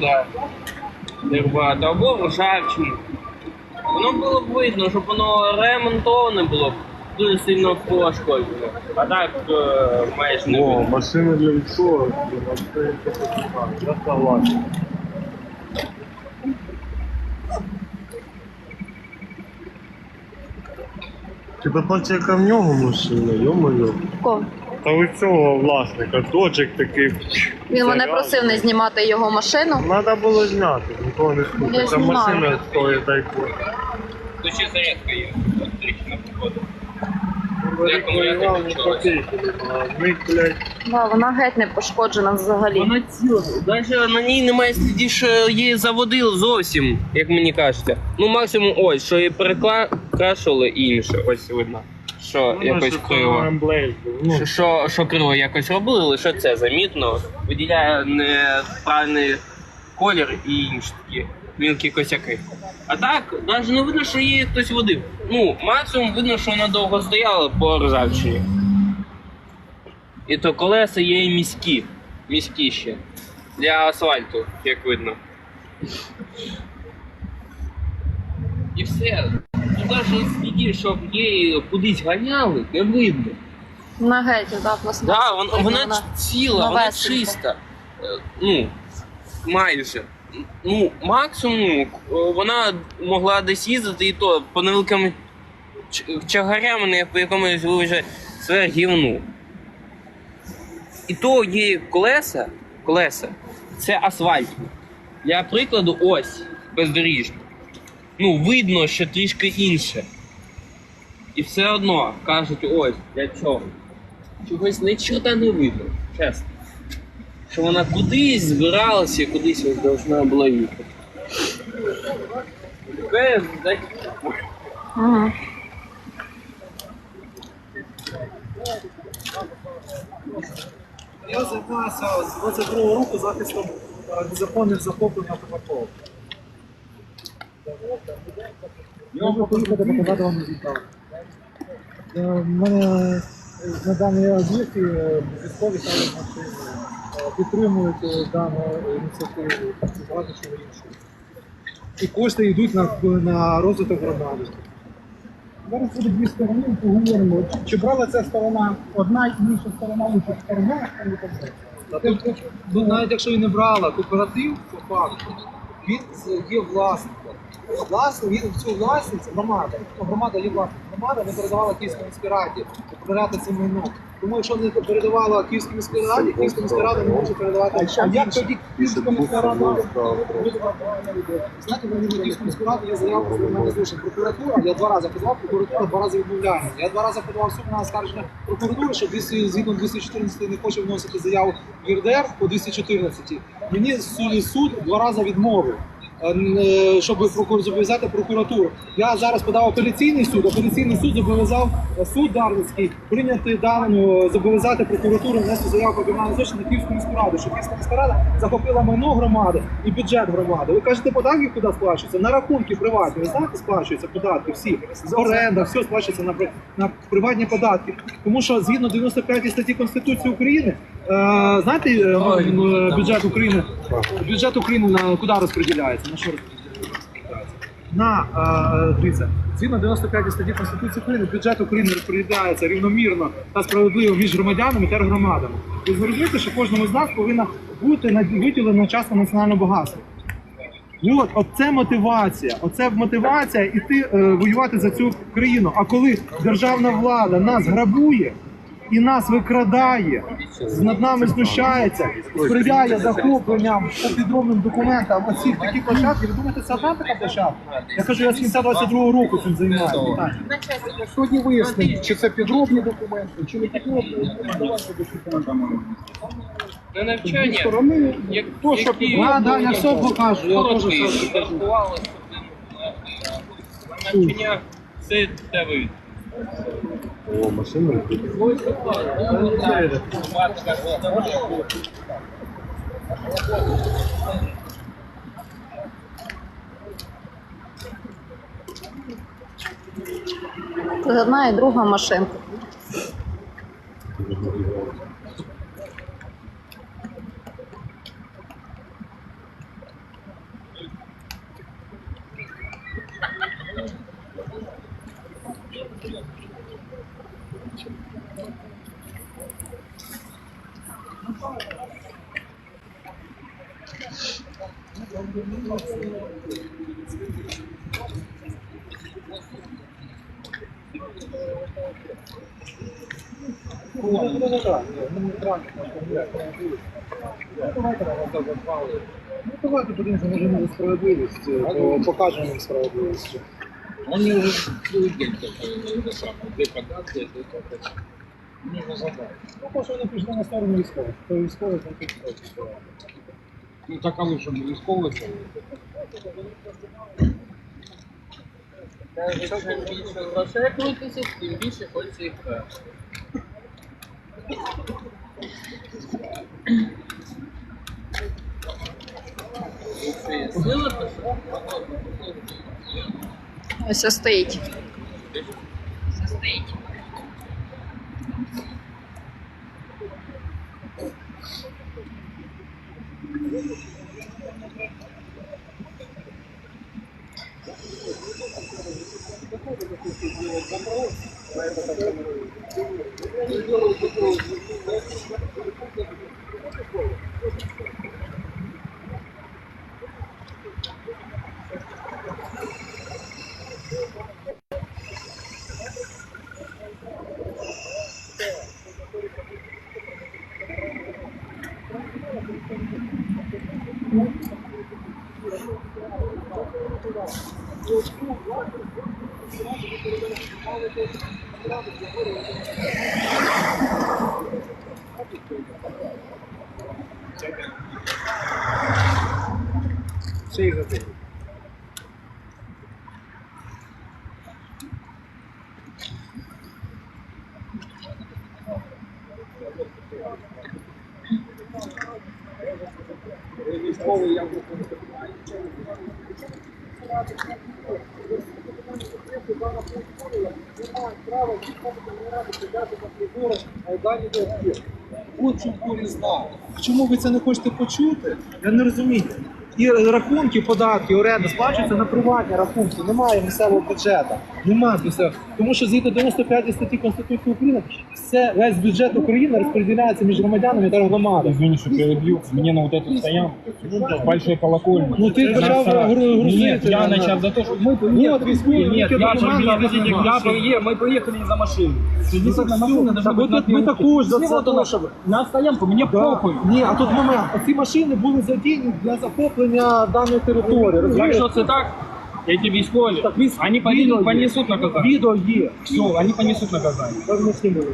да. Дербат, або ржавчину. Воно було б видно, щоб воно ремонтоване було б дуже сильно пошкоджено. А так е, маєш не О, видно. машина для машина Я согласен. Тебе бачиш, яка в нього машина, йо-моє. Ко? Та у цього власника, доджик такий. Він мене просив не знімати його машину. Треба було зняти, нікого не Я. Ця знімаю. машина стоїть дай То ще зарядка є. Включилось? Ми, блядь, Да, вона геть не пошкоджена взагалі. Вона ціла. Навіть на ній немає слідів, що її заводили зовсім, як мені кажеться. Ну максимум ось, що її перекрашували і інше. Ось видно. Що якось криво. Ну, Що, що, що криво якось робили, лише це замітно. Виділяє неправильний колір і інші такі мілкі косяки. А так, навіть не видно, що її хтось водив. Ну, максимум видно, що вона довго стояла по ржавчині. І то колеса є і міські. Міські ще. Для асфальту, як видно. І все. Навіть слідів, щоб її кудись ганяли, не видно. Вона геть, да, пластмас. Да, вона, вона ціла, вона новесенька. чиста. Е, Ну, майже. Ну, максимум е, вона могла десь їздити і то по невеликим ч- чагарям не по якомусь вже це гівну. І то є колеса, колеса це асфальт. Для прикладу, ось бездоріжня. Ну, видно, що трішки інше. І все одно кажуть, ось, для чого чогось нічого не видно, чесно. Що вона кудись збиралася і кудись ось должна була їхати. Таке, так, Угу. Я займаюся з 22 року захистом е, незаконних захоплень автоматов. Я можу поїхати показати вам результат. Е, В мене на даній об'єкті е, військові ставлять машини, е, підтримують е, дану ініціативу і багато чого іншого. І кошти йдуть на, на розвиток громади. Зараз буде дві сторони, поговоримо. Чи- брала ця сторона одна і інша сторона участь в торгах, там так далі. Тобто, ну, навіть якщо і не брала кооператив, по факту, він є власником. Власне, він цю власність громада. Ну, Громада є власник. Громада не передавала Київській міській раді управляти цим майном. Тому якщо не передавала Київській міській раді, Київська міська рада не може передавати. А як тоді Київська міська рада? Знаєте, в Київську міську раду я заяву про мене злочин. Прокуратура, я два рази подавав, прокуратура два рази відмовляє. Я два рази подавав суд на оскарження прокуратури, що згідно 214 не хоче вносити заяву в ЄРДР по 214. Мені суд два рази відмовив. Е, е, Щоб зобов'язати прокуратуру. Я зараз подав апеляційний суд. Апеляційний суд зобов'язав е, суд Дарницький прийняти дану, зобов'язати прокуратуру внести заяву про кримінальний на Київську міську раду, що Київська міська рада захопила майно громади і бюджет громади. Ви кажете, податки куди сплачуються? На рахунки приватні. Ви знаєте, сплачуються податки всі з оренда, все сплачується на, на приватні податки. Тому що згідно 95 статті Конституції України, знаєте, е, бюджет України, бюджет України на куди розподіляється? На що розподіляється? на е, дивіться, згідно 95 статті Конституції України, бюджет України розподіляється рівномірно та справедливо між громадянами та громадами. Ви зрозумієте, що кожному з нас повинна бути на- виділена частка національного багатства. От, оце мотивація. Оце мотивація іти е, воювати за цю країну. А коли державна влада нас грабує і нас викрадає, над нами знущається, сприяє захопленням по підробним документам оцих такі площадки. Ви думаєте, це одна така площадка? Я кажу, я з кінця 22-го року цим займаюся. Сьогодні вияснимо, чи це підробні документи, чи не підробні. Документи. на навчання. Сторони, Як, то, що Да, да, я все покажу, я теж покажу. навчання все те видно. О, машина. Це одна і друга машинка. Ну, давайте подивимося, може за справедливість, е, то покажемо їм справедливість. Он мне уже целый день это только нужно забрать. Ну, просто вони пішли на сторону військових. То військових, тут військових. Ну так а лучше не рисково це. Чим більше грошей крутиться, тим більше хочеться їх брати. Якщо є сила, то що? Ось ось їх забили. Військовий я От чому не знаю. Чому ви це не хочете почути? Я не розумію. І рахунки, податки, оренда сплачуються на приватні рахунки. Немає місцевого бюджету. Немає місцевого. Тому що згідно 95 статті Конституції України, все весь бюджет України розподіляється між громадянами та громадами. Извини, что перебью. Мне на вот эту стоянку большой колокольни. Ну ти почав гру- грузити. Нет, я на- начал за то, что мы От військові, Нет, які я же документи подождите, немає. я приехал, мы приехали не за машиной. Действительно, машина должна Так быть от на тут ми первом також за Все це, вот тому оно, що- На стоянку, мне Да. похуй. Ні, а тут момент. Ці машини були задіяні для захоплення даної території. розумієш? Якщо це так, эти військові, Так, військ- они відео понесут, є. понесут наказание. Відео є. Все, они понесут наказание. Там не знімали.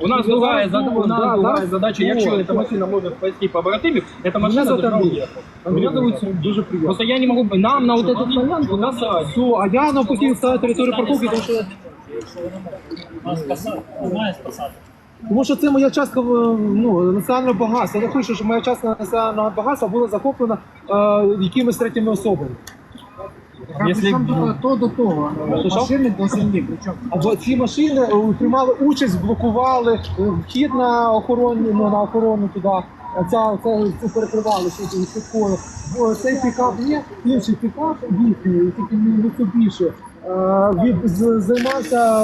У нас Ну, другая, зараз зада- у думаю, нас да, другая зараз задача, думаю. якщо эта машина может пойти по побратимів, эта машина зовут должна Андрій. уехать. Андрій, Меня зовут так, Сергей. дуже приємно. Просто я не могу, нам на вот эту стоянку насрать. Все, а я навпаки ставлю територію парковки, тому що Тому що це моя частка е, ну, національного багатства. Я не хочу, щоб моя частка національного багатства була захоплена е, якимись третіми особами. Если То до того. Що? Машини до землі. Причому Або ці машини е, приймали участь, блокували е, вхід на охорону, ну, на охорону туди. Ця, це, це перекривали швидкою. Цей пікап є, інший пікап їхній, тільки не Mitsubishi, е, від, з, займався,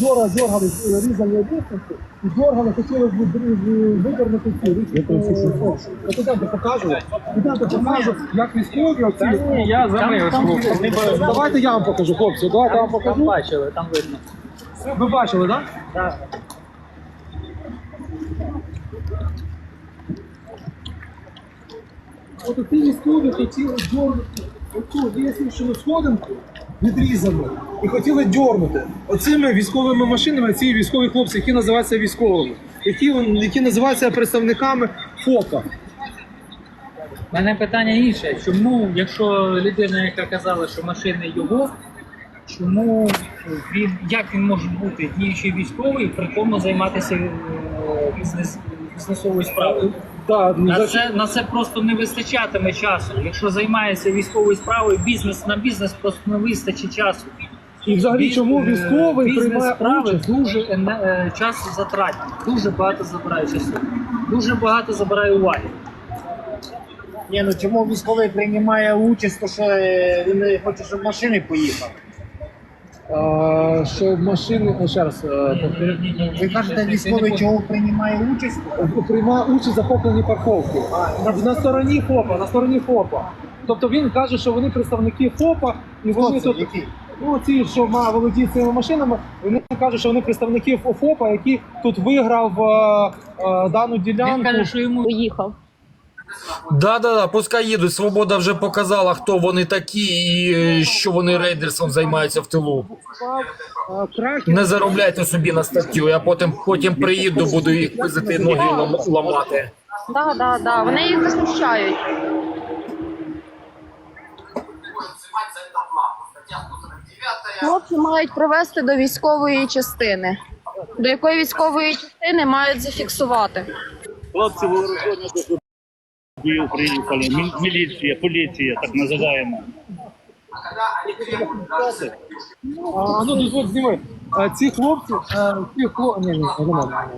дьора, дьоргали, е, обіцянки, і дьоргали, хотіли вибір- вивернути ці. Я туди покажу, туди покажу, як військові оці. Ні, я за мир слухав. Давайте я вам покажу, хлопці, давайте я вам покажу. бачили, там видно. Ви бачили, так? Так. От ці військові хотіли дьорнути оцю висвічену сходинку відрізану і хотіли дьорнути оцими військовими машинами, ці військові хлопці, які називаються військовими, які, які називаються представниками ФОКа. У мене питання інше. Чому, якщо людина, яка казала, що машини його, чому він як він може бути діючий військовий, при тому займатися е, бізнес, бізнесовою справою? Да, ну, На за- це, на це просто не вистачатиме часу. Якщо займається військовою справою, бізнес на бізнес просто не вистачить часу. І взагалі, чому військовий бізнес приймає справи участь? дуже ене- е, часу затратні, дуже багато забирає часу, дуже багато забирає уваги. Ні, ну чому військовий приймає участь, то що е, він не хоче, щоб машини поїхали. Що машини, е, ще раз е, повторю. Ви кажете, військовий чого приймає участь? приймає участь в захопленні парковки. На, на стороні ФОПа, на стороні ФОПа. Тобто він каже, що вони представники ФОПа, і вони Хто це? тут. Який? Ну, ці, що ма- володіють цими машинами, вони кажуть, що вони представники ФОПа, який тут виграв е, е, дану Він ділянку. каже, що йому Поїхав. Да, да, да, пускай їдуть. Свобода вже показала, хто вони такі і е, що вони рейдерством займаються в тилу. Не заробляйте собі на статтю, я потім, потім приїду, буду їх пизити ноги ламати. Да, да, да. Вони їх захищають. Хлопці мають привезти до військової частини. До якої військової частини мають зафіксувати. Хлопці вооружені до приїхали, мі- міліція, поліція, так називаємо. А, ну дозволь, зніми. Е, Ці хлопці, е, ці хлопці, ні, ні, не можна.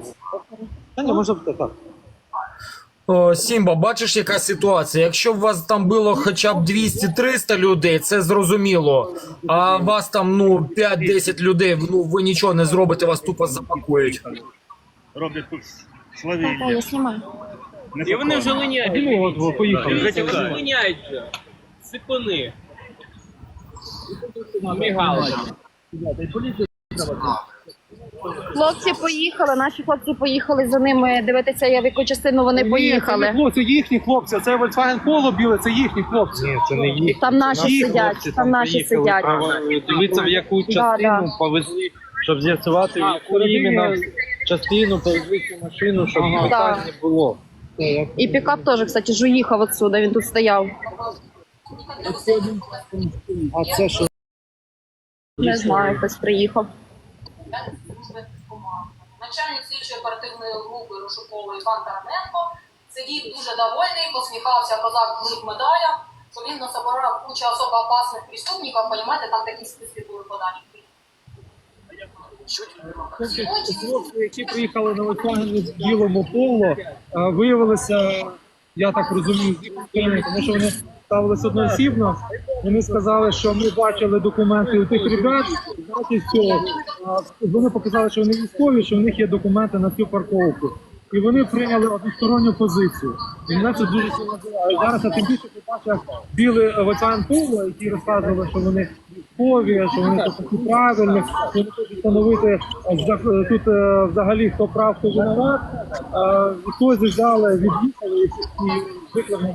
Та ні, може бути так. О, Сімба, бачиш, яка ситуація? Якщо б вас там було хоча б 200-300 людей, це зрозуміло. А вас там ну 5-10 людей, ну ви нічого не зробите, вас тупо запакують. Роблять тут Так, так, я свавілля. знімаю. І вони вже линяють. Ну, от, от, поїхали. Дивіться, вони вже линяють вже. Сипини. Мігалочки. Хлопці поїхали, наші хлопці поїхали за ними дивитися, в яку частину вони Ні, це не поїхали. хлопці, їхні хлопці. Це Volkswagen Polo біле, це їхні хлопці. Ні, це не їх. Там наші Їх сидять, хлопці там наші сидять. Дивіться, в яку частину да. повезли, щоб з'ясувати, в яку іменно частину повезли цю машину, щоб питань не було. І пікап теж, кстати, ж уїхав отсюда, він тут стояв. А це що? Не знаю, хтось приїхав. Начальник слідчої оперативної групи розшукової Іван Тараненко сидів дуже довольний, посміхався козак в медаля, що він насобирав куча особо опасних преступників, понімаєте, там такі списки були подані. Хлопці, які приїхали на Volkswagen в білому поло, е, виявилися, я так розумію, з тому що вони ставилися одноосібно. Вони сказали, що ми бачили документи у тих ребят, е, вони показали, що вони військові, що в них є документи на цю парковку. І вони прийняли односторонню позицію. І мене це дуже сильно здивувало. Зараз я тим більше побачив білий Volkswagen Пула, які розказували, що вони військові, що вони такі правильні, що вони хочуть встановити е, тут е, взагалі хто прав, хто виноват. Е, Хтось взяли, від'їхали і викликали.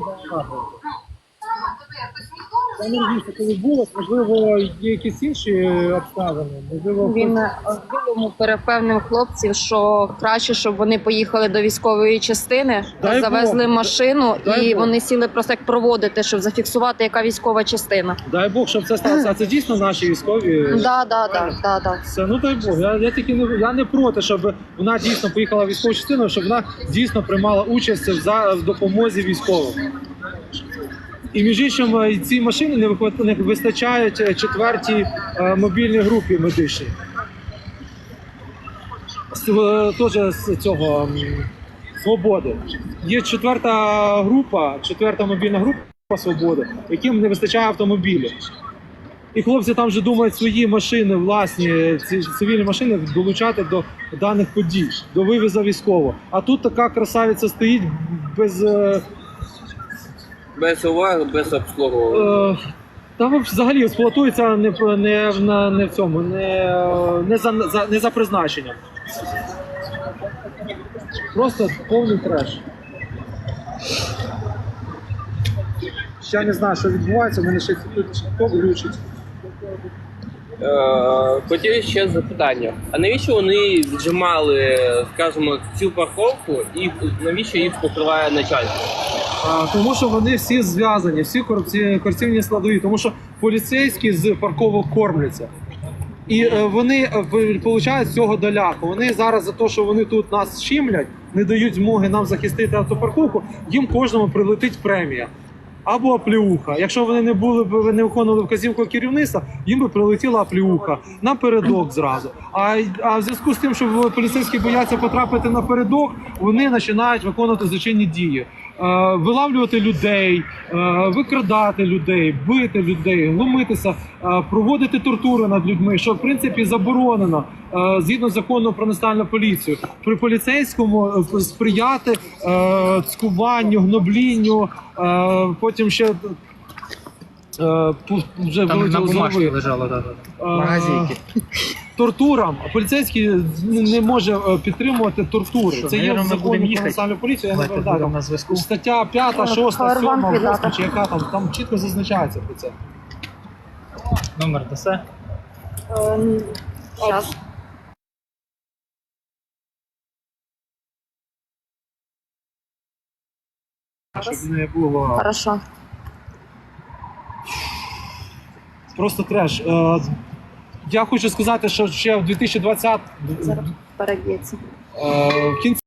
Я не розумію, що коли було, можливо, є якісь інші обставини. Можливо, Він е, білому перепевнив хлопців, що краще, щоб вони поїхали до військової частини, Дай завезли Бог. машину, Дай і Бог. вони сіли просто як проводити, щоб зафіксувати, яка військова частина. дай Бог, щоб це сталося. А це дійсно наші військові. Да, да, да, да, да. Це ну дай Бог. Я, я тільки не я не проти, щоб вона дійсно поїхала в військову частину, щоб вона дійсно приймала участь в, за, в допомозі військовим. І між іншим, е, ці машини не вистачають е, четвертій е, мобільній групі медичній. Теж з цього свободи. Є четверта група, четверта мобільна група свободи, яким не вистачає автомобілів. І хлопці там вже думають свої машини, власні ці цивільні машини долучати до даних подій, до вивіза військового. А тут така красавиця стоїть без. Без уваги, без обслуговування. е, та взагалі експлуатується не, в- не, в- на- не в цьому, не, е, не, за, за, не за призначенням. Просто повний треш. Ще не знаю, що відбувається, в мене ще тут глючить. Е, Хотів ще запитання. А навіщо вони віджимали, скажімо, цю парковку і навіщо їх покриває начальство? Тому що вони всі зв'язані, всі корупці... корупційні складові, тому що поліцейські з парковок кормляться. І е, вони е, получають цього доляку. Вони зараз за те, що вони тут нас щемлять, не дають змоги нам захистити автопарковку, їм кожному прилетить премія. Або оплеуха. Якщо вони не були б не виконували вказівку керівництва, їм би прилетіла оплеуха напередок зразу. А, а в зв'язку з тим, що поліцейські бояться потрапити напередок, вони починають виконувати злочинні дії. Вилавлювати людей, е, викрадати людей, бити людей, глумитися, е, проводити тортури над людьми, що в принципі заборонено е, згідно закону про національну поліцію. При поліцейському е, сприяти е, цькуванню, гноблінню, е, потім ще. е, вже Там на бумажці лежало, да, да. Тортурам поліцейський не може е, підтримувати тортури. Що, Це є в наверно, ми будемо законі про їхати? національну поліцію. Я не Давайте пам'ятаю. будемо там на зв'язку. Стаття 5, 6, 7, Павербанк 8, чи яка там, там чітко зазначається про це. Номер дасе? Зараз. Щоб не було Хорошо. просто треш. Е, Я хочу сказати, що ще в 2020 Зараз переб'ється. е, в кінці.